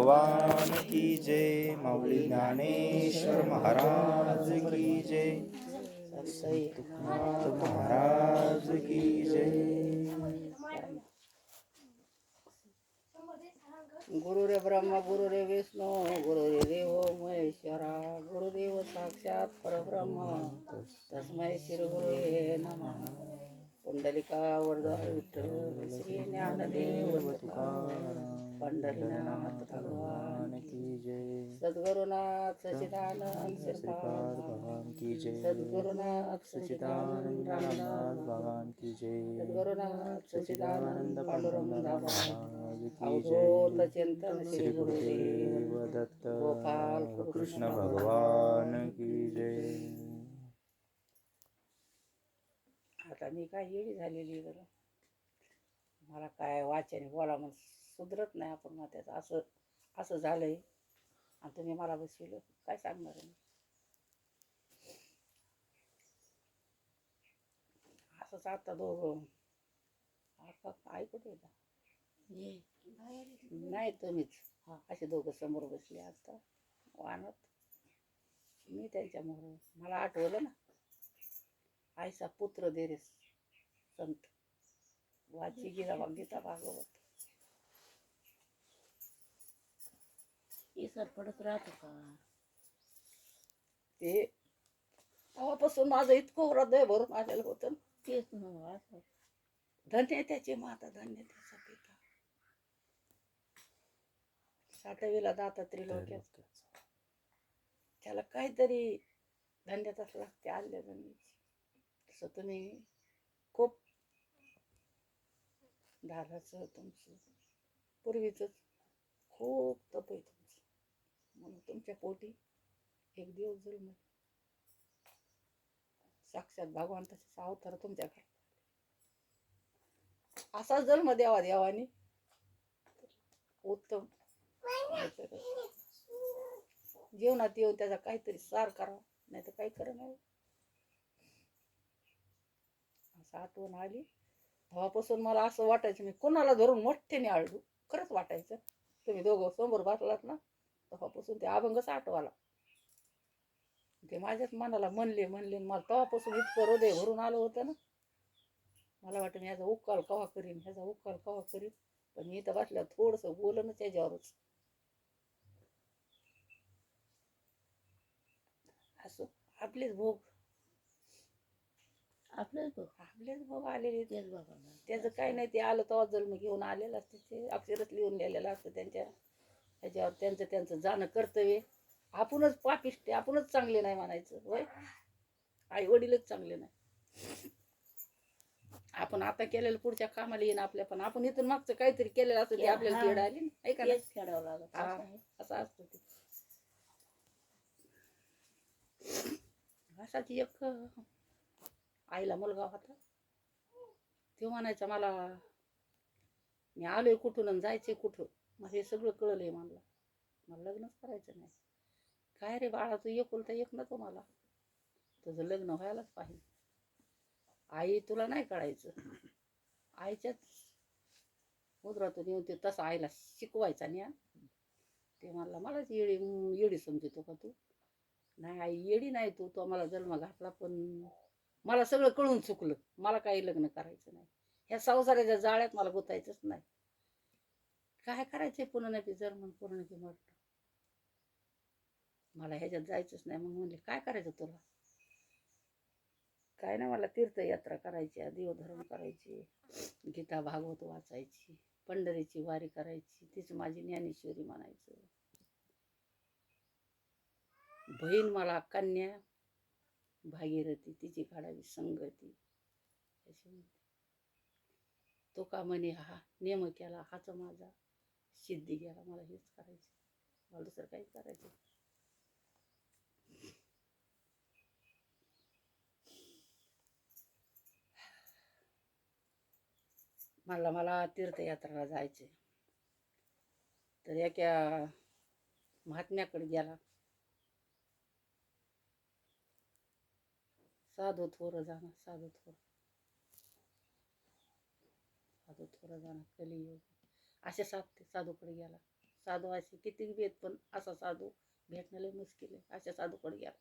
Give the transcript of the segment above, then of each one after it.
भगवान की जय माऊली ज्ञानेश्वर महाराज की जय तुकाराम महाराज की जय गुरुरे ब्रह्मा गुरुरे विष्णू गुरुरे देव महेश्वरा गुरुदेव साक्षात परब्रह्म तस्मै श्री गुरुवे नमः पुंडलिका वरदा विठ्ठल श्री ज्ञानदेव पंढरीनाथ भगवान की जय। सद्गुरुनाथ सचिदानंद श्रीपाद श्रीपाद भगवान की जय। सद्गुरुनाथ सच्चिदानंद सचिदानंद रामदास रामदास भगवान की जय। सद्गुरुनाथ सचिदानंद पांडुरंग महाराज की अवधूत जय। चिंतन श्री श्री गुरुदेव गुरुदेव। दत्त। गोपाल कृष्ण भगवान की जय। आता मी काय येडी झालेली बरं मला काय वाचन बोला मग सुधरत नाही आपण मग त्याचं असं असं झालंय. आणि तुम्ही मला बसविलं. काय सांगणार आहे मी? असंच आता दोघं. आता आई कुठे आहे? नाही तुम्हीच. हा. असे दोघं समोर बसले आता. वाहनात मी त्यांच्यामुळं. मला आठवलं ना. आईचा पुत्र दे रे संत. वाची गीता गीता भागवत इसर पडत राहतो का? ते तेव्हापासून माझं इतकं हृदय भरून आलेलं होतं. ना. तेच ना असं. धन्य त्याची माता धन्य त्याचा पिता. साठवीला दाता त्रिलोक्यात. त्याला काहीतरी धन्यताच लागते आल्या धन्याची असं तुम्ही खूप धाराचं तुमचं पूर्वीचंच खूप तप आहे तुमचं. म्हणून तुमच्या पोटी एक दिवस जन्म साक्षात भगवंताचा अवतार तुमच्याकडे. असा जन्म द्यावा देवानी. उत्तम. जीवनात येऊन त्याचा काहीतरी सार करावा. नाही तर काही करा नाही. असं आठवण आली. तेव्हापासून मला असं वाटायचं मी कोणाला धरून मोठ्याने आळडू? खरंच वाटायचं. तुम्ही दोघं समोर बसलात ना तेव्हापासून ते अभंगच आठवाला ते माझ्याच मनाला म्हणले म्हणले मला तेव्हापासून इतकं हृदय भरून आलं होतं ना. मला वाटतं मी ह्याचा उकाल कवा करीन ह्याचा उकाल कवा करीन. पण मी इथं बसल्या थोडंसं बोलणं त्याच्यावरच. असो आपलेच भोग आपलंच बघ आपलेच भोग आलेले तेच बघा ना. त्याचं काही नाही ते आलं तेव्हा जन्म घेऊन आलेलं असतं. ते अक्षरच लिहून लिहिलेलं असतं त्यांच्या ह्याच्यावर. त्यांचं त्यांचं जाणं कर्तव्य. आपणच पापिष्टे आपणच चांगले नाही म्हणायचं. होय? आई वडीलच चांगले नाही. आपण आता केलेलं पुढच्या कामाला येईन आपल्या पण आपण इथून मागचं काहीतरी केलेलं असतं ते हा. आपल्याला पीड आली ना. ऐका ना. तेच खेळावं लागत. हा. असं आहे. असं असतं ते. असाच एक आईला मुलगा होता. तो म्हणायचा मला मी आलोय कुठून आणि जायचे कुठं? मग हे सगळं कळलंय मला. मला लग्नच करायचं नाही. काय रे बाळा तू एकुलता एक नको मला तुझं लग्न व्हायलाच पाहिजे. आई तुला नाही कळायचं. आईच्याच मुद्रातून येऊन ते तसं आईला शिकवायचा न्या. ते म्हणला मलाच येडी येडी समजतो का तू? नाही आई येडी नाही तू. तो मला जन्म घातला पण मला सगळं कळून चुकलं. मला काही लग्न करायचं नाही. ह्या संसाराच्या जाळ्यात मला गुतायचंच नाही. काय करायचंय पुनर्नपी जन्म पुनर्नपी म्हटलं मला ह्याच्यात जायचंच नाही. मग म्हणले काय करायचं तुला? काय नाही मला तीर्थयात्रा करायची देवधर्म करायची गीता भागवत वाचायची पंढरीची वारी करायची तीच माझी ज्ञानेश्वरी म्हणायचं. बहीण मला कन्या भागीरथी तिची काढावी संगती. अशी म्हणते. तो का म्हणे हा नेम केला हाच माझा सिद्धी गेला मला हेच करायचं मला दुसरं काहीच करायचं मला मला तीर्थयात्राला जायचे तर एका महात्म्याकडे गेला. साधू थोर जाणं साधू थोर साधू थोर जाणं कलियुग. असे साधते साधूकडे गेला. साधू असे किती भेट पण असा साधू भेटणं लय मुश्किल आहे. अशा साधूकडे गेला.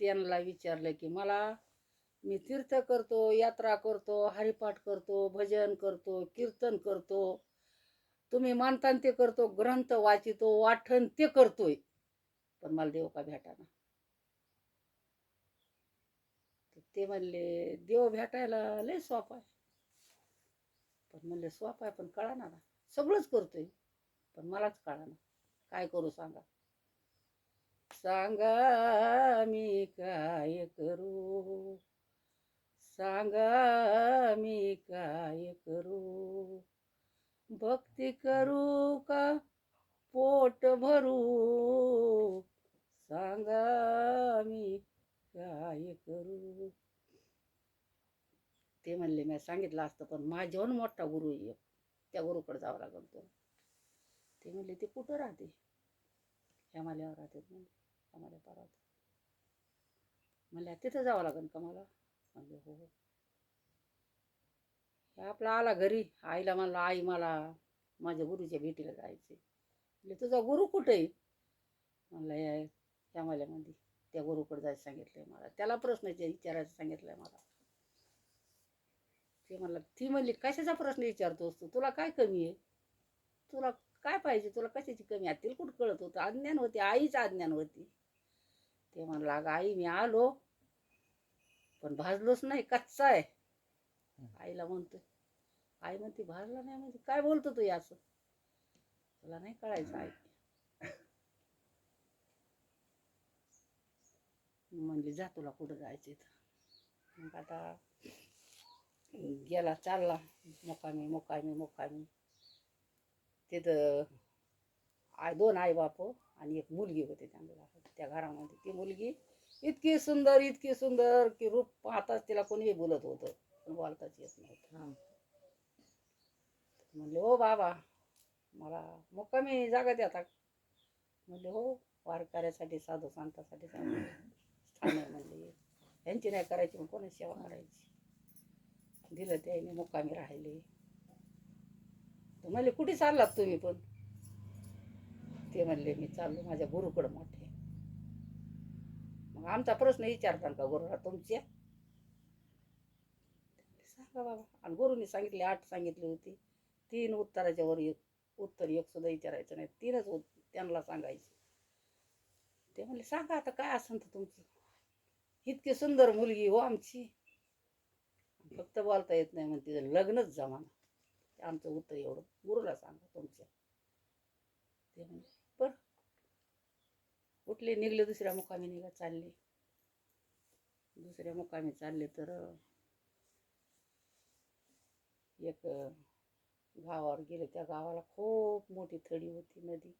त्यांना विचारलं की मला मी तीर्थ करतो यात्रा करतो हरिपाठ करतो भजन करतो कीर्तन करतो. तुम्ही मानतान ते करतो ग्रंथ वाचितो वाठन ते करतोय. पण मला देव का भेटाना तर ते म्हणले देव भेटायला लय सोपा आहे. पण म्हणले सोपा आहे पण कळा ना. सगळंच करतोय. पण मलाच कळा ना काय करू सांगा? सांगा मी काय करू? सांगा मी काय करू? भक्ती करू का? पोट भरू? सांगा मी काय करू? ते म्हणले मी सांगितलं असतं पण माझ्याहून मोठा गुरु आहे एक. त्या गुरुकडे जावं लागेल तो. ते म्हणले ते कुठं राहते? हिमालयावर राहते. म्हणले हिमालय पर्वत म्हणल्या तिथं जावं लागेल का मला? म्हणले हो हो. हे आपला आला घरी. आईला म्हणलं आई मला माझ्या गुरुच्या भेटीला जायचे म्हणजे तुझा गुरु कुठे आहे? म्हणलं या हिमालयामध्ये त्या गुरुकडे जायचं सांगितलंय मला. त्याला प्रश्न विचार- विचारायचं आहे मला. ते म्हणला ती म्हणली कशाचा प्रश्न विचारतोस तू? तुला काय कमी आहे? तुला काय पाहिजे? तुला कशाची कमी आहे? तिला कुठं कळत होतं? अज्ञान होती आईच अज्ञान होती. ते म्हणलं अगं आई मी आलो पण भाजलोच नाही कच्चा आहे. आईला म्हणतो आई म्हणते भाजला नाही म्हणजे काय बोलतो तू हे असं तुला नाही कळायचं आई. म्हणली जा तुला कुठं जायचं मग आता गेला चालला. मुकामी मुकामी मुकामी. तिथं आय दोन आई बाप आणि एक मुलगी होती त्यांना. त्या घरामध्ये ती मुलगी इतकी सुंदर इतकी सुंदर की रूप पाहताच तिला कोणीही बोलत होतं. पण बोलताच येत नव्हतं. म्हणले हो बाबा मला मुक्कामी जागा द्या आता. म्हणले हो वारकऱ्यासाठी साधू संतासाठी स्थान म्हणले यांची नाही करायची मग कोणाची सेवा करायची? दिलं त्याने मुक्कामी राहिले. तर म्हणले कुठे चाललात तुम्ही पण? ते म्हणले मी चाललो माझ्या गुरुकडं मोठे. मग आमचा प्रश्न विचारताल का गुरुला तुमच्या? सांगा बाबा. आणि गुरुनी सांगितले आठ सांगितली होती. तीन उत्तराच्या वर एक उत्तर एक सुद्धा विचारायचं नाही. तीनच त्यांना सांगायचे. ते म्हणले सांगा आता काय असं तर तुमचं? इतकी सुंदर मुलगी हो आमची. फक्त बोलता येत नाही म्हणते लग्नच जमाना. ते आमचं उत्तर एवढं गुरुला सांगा तुमच्या. ते म्हणले बर. उठले निघले दुसऱ्या मुकामी निघा चालले. दुसऱ्या मुकामी चालले तर एक गावावर गेले. त्या गावाला खूप मोठी थडी होती नदी.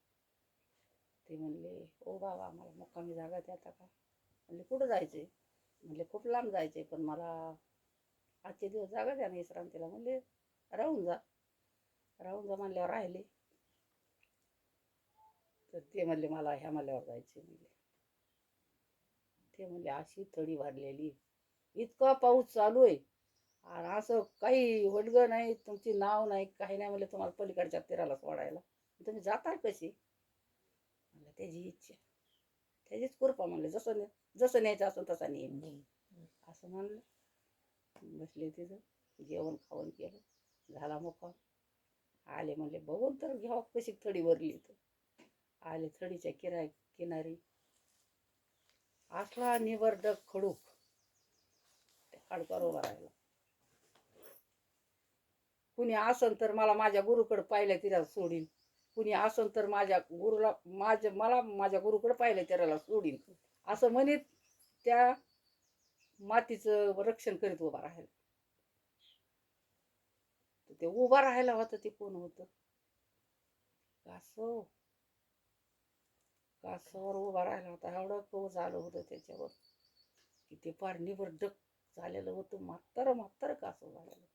ते म्हणले ओ बाबा आम्हाला मुक्कामी जागा देता का? म्हणले कुठं जायचंय? म्हणले खूप लांब जायचंय पण मला आजचे दिवस जागा द्या ना विश्रांतीला म्हणले राहून जा. राहून जा म्हणल्यावर राहिले. तर ते म्हणले मला ह्या मल्यावर जायचे म्हणले. ते म्हणले अशी थडी भरलेली. इतका पाऊस चालू आहे. आणि असं काही वडगं नाही तुमची नाव नाही काही नाही. म्हणले तुम्हाला पलीकडच्या तीराला सोडायला तुम्ही जाताल कशी? म्हणलं त्याची इच्छा त्याचीच कृपा म्हणले जसं जसं न्यायचं असं तसा नेईन. असं म्हणलं. बसले तिथं जेवण खावण केलं झाला मोका आले म्हणले बघून तर घ्यावं कशी थडी भरली तर आले थडीच्या किरा किनारी. असला निवर्ड खडूक. त्या उभा राहिला. कुणी असन तर मला माझ्या गुरुकडे पाहिलं तिला सोडीन. कुणी असन तर माझ्या गुरुला माझ्या मला माझ्या गुरुकडे पाहिलं त्याला सोडीन. असं म्हणत त्या मातीचं रक्षण करीत उभा राहायला. तर ते उभा राहायला होतं ते कोण होतं? कासव. कासवर उभा राहिला होता. एवढं कवच आलं होतं त्याच्यावर की ते फार डक झालेलं होतं. म्हातार म्हातार कासव झालेलं होतं.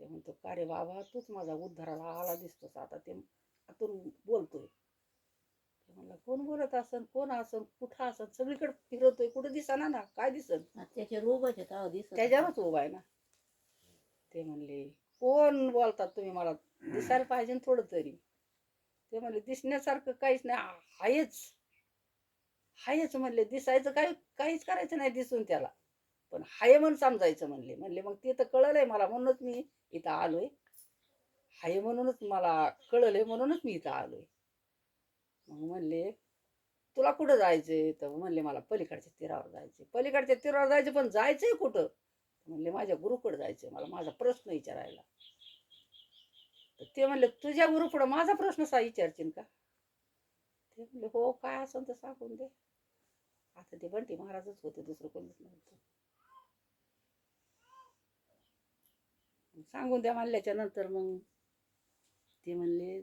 ते म्हणतो का रे बाबा तूच माझा उद्धाराला आला दिसतोस. आता ते आतून बोलतोय. म्हणलं कोण बोलत असन कोण असन कुठं असन सगळीकडे फिरतोय कुठं दिसाना ना काय दिसन? त्याचे रोगच दिसत त्याच्यावरच उभा आहे ना. ते म्हणले कोण बोलतात तुम्ही मला? दिसायला पाहिजे ना थोडं तरी. ते म्हणले दिसण्यासारखं काहीच नाही आहेच हायच. म्हणले दिसायचं काही काहीच करायचं नाही दिसून त्याला. पण हाय म्हणून समजायचं म्हणले. म्हणले मग ते तर कळलंय मला म्हणूनच मी इथं आलोय. हाय म्हणूनच मला कळलंय म्हणूनच मी इथं आलोय. मग म्हणले तुला कुठं जायचंय? तर म्हणले मला पलीकडच्या तीरावर जायचे पलीकडच्या तीरावर जायचं पण जायचंय कुठं? म्हणले माझ्या गुरुकडे जायचंय मला माझा प्रश्न विचारायला. तर ते म्हणले तुझ्या गुरुपुढं माझा प्रश्न सा विचारशील का? ते म्हणले हो काय असेल तर सांगून दे. आता ते बंटी महाराजच होते दुसरं कोणीच नव्हतं. सांगून द्या म्हणल्याच्या नंतर मग ते म्हणले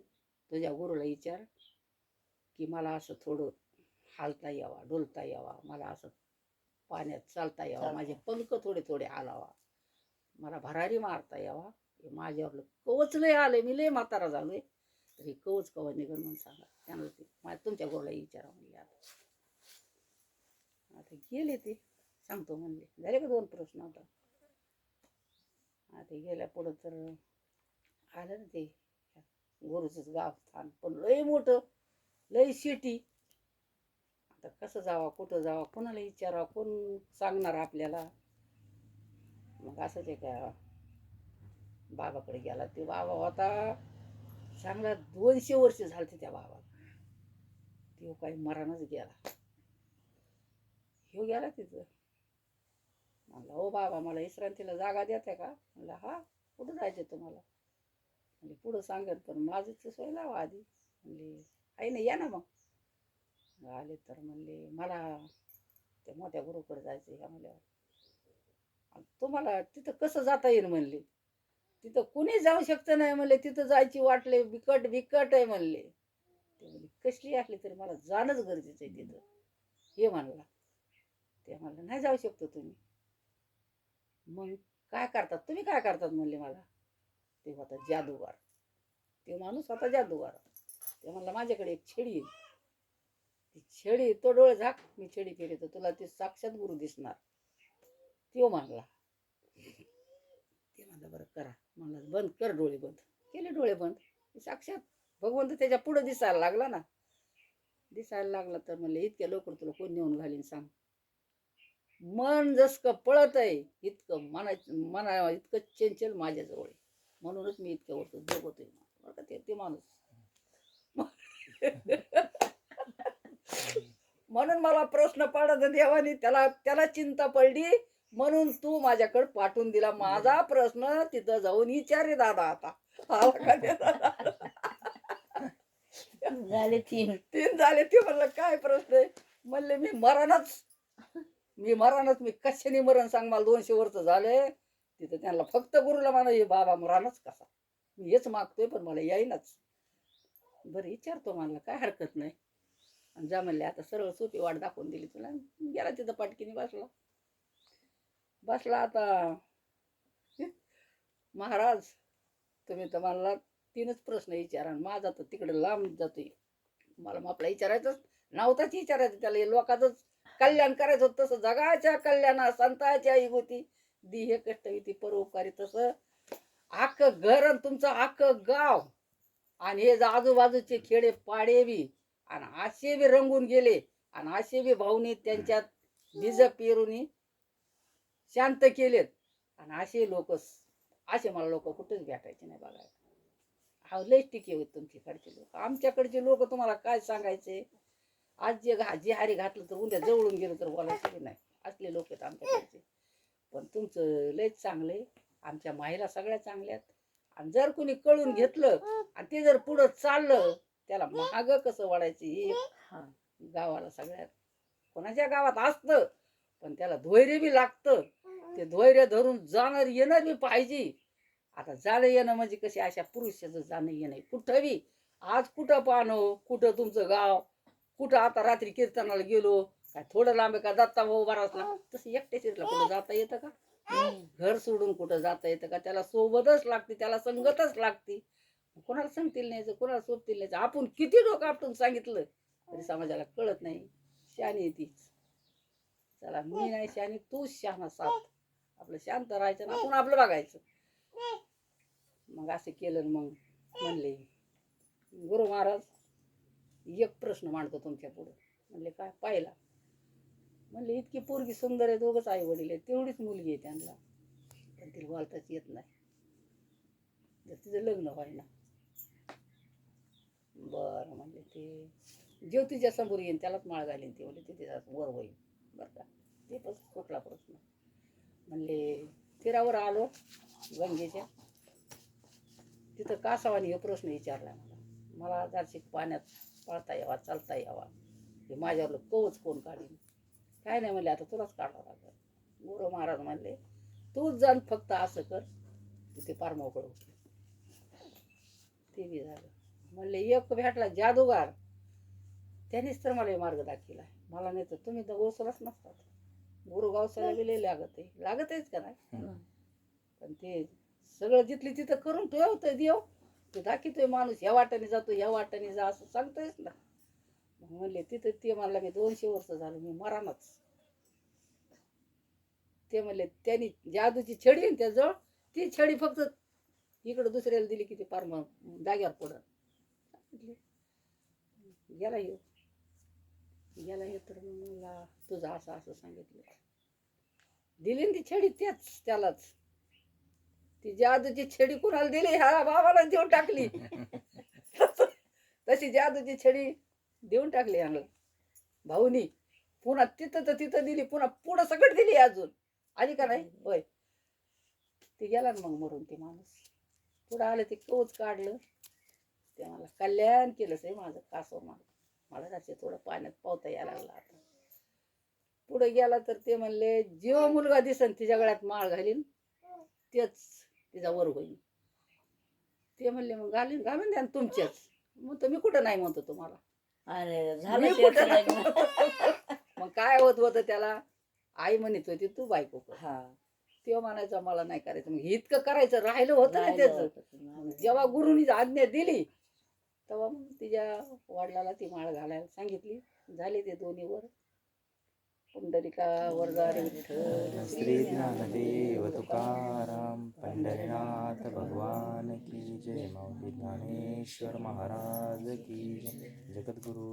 तुझ्या गुरुला विचार. की मला असं थोडं हालता यावा डोलता यावा मला असं पाण्यात चालता यावा. माझे पंख थोडे थोडे हालावा. मला भरारी मारता यावा. हे माझ्यावर कवच लय आले मी लय म्हातारा झालोय. तर हे कवच कवा निघन म्हणून सांगा. त्यांना ते मा- तुमच्या गुरुला विचारा म्हणले आता. आता गेले ते सांगतो म्हणले. झाले का दोन प्रश्न आता? आता गेल्या पुढं तर आलं ना ते. गोरूचंच गाव स्थान. पण लय मोठं. लई शेटी. आता कसं जावा कुठं जावा कोणाला विचारावा कोण सांगणार आपल्याला? मग असंच आहे का बाबाकडे गेला. ते बाबा होता चांगला दोनशे वर्ष झालते त्या बाबाला. तो काही मरणच गेला. ह्यो गेला तिथं. म्हणलं हो बाबा मला विश्रांतीला जागा देते का? म्हणलं हा कुठं जायचं तुम्हाला? म्हणजे पुढं सांगत पण माझीच सोय लावा आधी. म्हणजे आहे ना या ना मग. आले तर म्हणले मला त्या मोठ्या गुरुकडे जायचं ह्या म्हणल्यावर. तुम्हाला तिथं कसं जाता येईल म्हणले. तिथं कुणी जाऊ शकतं नाही म्हणले तिथं जायची वाटले बिकट बिकट आहे म्हणले. ते म्हणले कसली असली तरी मला जाणंच गरजेचं आहे तिथं. हे म्हणला. ते म्हणलं नाही जाऊ शकतो तुम्ही. मग काय करतात? तुम्ही काय करतात म्हणले मला? ते होता जादूगार. ते माणूस होता जादूगार. ते म्हणला माझ्याकडे एक छेडी आहे. ती छेडी तो डोळे झाक मी छेडी केली तर तुला ते साक्षात गुरु दिसणार. तो म्हणला. ते म्हणलं बरं करा. म्हणलं बंद कर डोळे बंद. केले डोळे बंद. साक्षात भगवंत त्याच्या पुढे दिसायला लागला ना. दिसायला लागला तर म्हणले इतक्या लवकर तुला कोण नेऊन घालीन सांग. मन जसकं पळत आहे इतकं मना मना इतकं चंचल माझ्याजवळ आहे. म्हणूनच मी इतक्या वर्ष जगतोय का ते माणूस. म्हणून मला प्रश्न पडत देवानी त्याला त्याला चिंता पडली? म्हणून तू माझ्याकडे पाठवून दिला. माझा प्रश्न तिथं जाऊन विचारे दादा आता. आला का ते दादा? झाले तीन. तीन झाले ते म्हणलं काय प्रश्न आहे? म्हणले मी मरणच मी मरणच मी कशाने मरण सांग? मला दोनशे वर्ष झाले. तिथं त्यांना फक्त गुरुला म्हणा हे बाबा मरणच कसा? मी हेच मागतोय पण मला येईनच बरं विचारतो मला काय हरकत नाही. आणि जा म्हणले आता सरळ सोपी वाट दाखवून दिली तुला. गेला तिथं पाटकीने बसला. बसला आता. महाराज तुम्ही तर मला तीनच प्रश्न विचारा आणि माझा तर तिकडे लांब जातोय. मला मग आपला विचारायचंच नव्हताच विचारायचं त्याला. हे लोकांचंच कल्याण करायचं होतं तसं जगाच्या कल्याणा संताच्या होती. दी हे कष्ट होती परोपकारी तसं. आख घर आणि तुमचं आख गाव. आणि हे आजूबाजूचे खेडे पाडे बी आणि असे बी रंगून गेले आणि असे बी भाऊनी त्यांच्यात बीज पेरूनी शांत केलेत. आणि असे लोक असे मला लोक कुठेच भेटायचे नाही बघायला हा लयच टिके होत तुमच्याकडचे लोक. आमच्याकडचे लोक तुम्हाला काय सांगायचे? आज जे घा जे हारी घातलं तर उद्या जवळून गेलं तर बोलायचं की नाही. असले लोक आहेत आमच्याकडचे. पण तुमचं लयच चांगलं आहे आमच्या माईला सगळ्या चांगल्यात आणि जर कोणी कळून घेतलं आणि ते जर पुढं चाललं त्याला महाग कसं वाढायचं हे. गावाला सगळ्यात कोणाच्या गावात असतं पण त्याला धैर्य बी लागतं. ते धैर्य धरून जाणार येणार बी पाहिजे. आता जाणं येणं म्हणजे कशी अशा पुरुषाचं जाणं येणं. कुठं बी आज कुठं पाहणं कुठं तुमचं गाव कुठं आता रात्री कीर्तनाला गेलो काय थोडं लांब का? दत्ता भाऊ बराच लांब तसं एकट्या शिरला कुठं जाता येतं का? घर सोडून कुठं जाता येतं का? त्याला सोबतच लागते त्याला संगतच लागते. कोणाला सांगतील नाही कोणाला सोबतील नाही आपण किती डोकं आपटून सांगितलं तरी समाजाला कळत नाही. शानी तीच. चला मी नाही शानी तूच शहाणा साथ आपलं शांत राहायचं ना आपण आपलं बघायचं. मग असं केलं मग म्हणले गुरु महाराज एक प्रश्न मांडतो तुमच्या पुढं. म्हणले काय? पाहिला. म्हणले इतकी पोरगी सुंदर आहे दोघंच आई वडील आहे तेवढीच मुलगी आहे त्यांना. पण तिला बोलताच येत नाही. जर तिचं लग्न व्हायला. बरं म्हणले ते ज्योतीच्या समोर येईन त्यालाच माळ घालीन ते म्हणजे तिथे वर होईल. बरं का? ते पण कुठला प्रश्न. म्हणले तीरावर आलो गंगेच्या. तिथं कासावानी हे प्रश्न विचारला मला. मला जरशी पाण्यात पळता यावा चालता यावा. हे माझ्यावर कवच कोण काढीन? काय नाही म्हणले आता तुलाच काढावं लागेल. गुरु महाराज म्हणले तूच जाण फक्त असं कर तिथे पार मोकळं होते ते बी झालं. म्हणले एक भेटला जादूगार. त्यानेच तर मला मार्ग दाखिला मला नाही तर तुम्ही तर गोसलाच नसतात. गुरु गावसाला गेले लागत आहे लागत. आहेच का नाही. पण ते सगळं जिथली तिथं करून ठेवतोय देव ते दाखवतोय माणूस. ह्या वाट्याने जातो ह्या वाट्याने जा असं सांगतोयच ना म्हणले तिथं ते म्हणला मी दोनशे वर्ष झालं मी मरानच ते म्हणले त्यांनी जादूची छडी आहे ना त्याजवळ ती छडी फक्त इकडं दुसऱ्याला दिली की ती पार मग जाग्यावर पडत. गेला येऊ. गेला येऊ तर मला तुझं असं असं सांगितलं. दिली ना ती छडी त्याच त्यालाच. ती जादूची छडी कुणाला दिली? ह्या बाबाला देऊन टाकली. तशी जादूची छडी देऊन टाकली ह्याला भाऊनी पुन्हा तिथं तर तिथं दिली पुन्हा पुढं सगळं दिली अजून. आली का नाही? होय. ते गेला ना मग मरून ते माणूस. पुढं आलं ते कवच काढलं. ते मला कल्याण केलं से माझं कासव मला मला त्याचे थोडं पाण्यात पावता यायला लागला आता. पुढे गेला तर ते म्हणले जेव्हा मुलगा दिसन तिच्या गळ्यात माळ घालीन तेच तिचा वर होईल. ते म्हणले मग घालीन घालून द्या तुमच्याच मग तुम्ही कुठं नाही म्हणतो तुम्हाला. अरे झालं मी कुठं? लग्न. मग काय होत होतं त्याला? आई म्हणत होती तू बायको कर. हा. तेव्हा म्हणायचं मला नाही करायचं. मग इतकं करायचं राहिलं होतं ना राहिलं त्याचं. होतं ते. जेव्हा गुरुनी आज्ञा दिली तेव्हा मग तिच्या वडिलाला ती माळ घालायला सांगितली. झाले ते दोन्ही वर. पुंडलिका वरदारी विठ्ठल श्री ज्ञानदेव तुकाराम पंढरीनाथ भगवान की जय माऊली ज्ञानेश्वर महाराज की जय. जगद्गुरु